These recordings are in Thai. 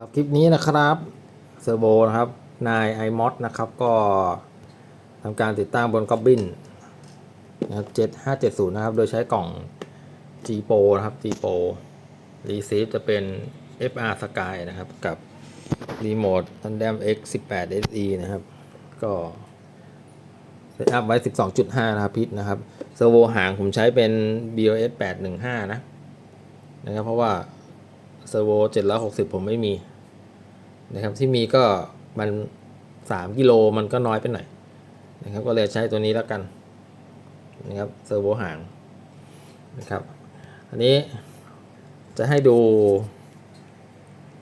ครับคลิปนี้นะครับเซอร์โบนะครับนายไอมอสนะครับก็ทำการติดตั้งบนกอบบินนะครับ7570 นะครับ โดยใช้กล่อง G Pro นะครับ G Pro Receive จะเป็น FR Sky นะครับ กับรีโมท Tandem X 18 SE นะครับ ก็เซตอัพไว้ 12.5 นะครับพิษนะครับเซอร์โวหางผมใช้เป็น BOS 815 นะนะครับเพราะว่า เซอร์โว760 ผมไม่มีนะครับที่มีก็มัน 3 กิโลมันก็น้อยไปหน่อยนะครับก็เลยใช้ตัวนี้แล้วกันนะครับเซอร์โวหางนะครับอันนี้จะให้ดู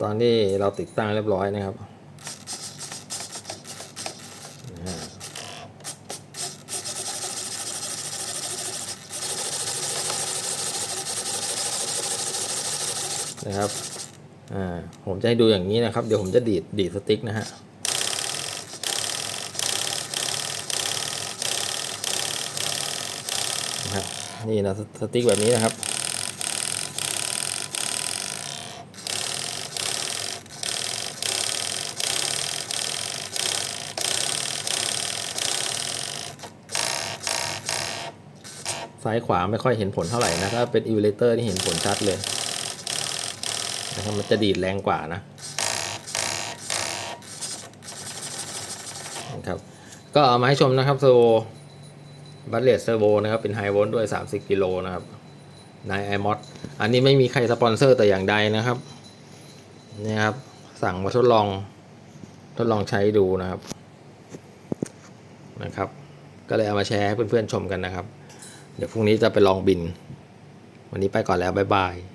ตอนที่เราติดตั้งเรียบร้อยนะครับนะฮะ นะครับอ่าผมจะให้ดูอย่างนี้นะครับ เดี๋ยวผมจะดีดดีดสติ๊กนะฮะนะฮะนี่นะสสติ๊กแบบนี้นะครับซ้ายขวาไม่ค่อยเห็นผลเท่าไหร่นะถ้าเป็นอิวเลเตอร์นี่เห็นผลชัดเลย นะครับมันจะดีดแรงกว่านะนะครับก็เอามาให้ชมนะครับเซอร์โวบัตเลสเซอร์โวนะครับเป็นไฮโวลต์ด้วย 30 กิโลนะครับนายไอมอสอันนี้ไม่มีใครสปอนเซอร์แต่อย่างใดนะครับนี่ครับสั่งมาทดลองทดลองใช้ดูนะครับนะครับ ก็เลยเอามาแชร์ให้เพื่อนๆชมกันนะครับ เดี๋ยวพรุ่งนี้จะไปลองบิน วันนี้ไปก่อนแล้ว บ๊ายบาย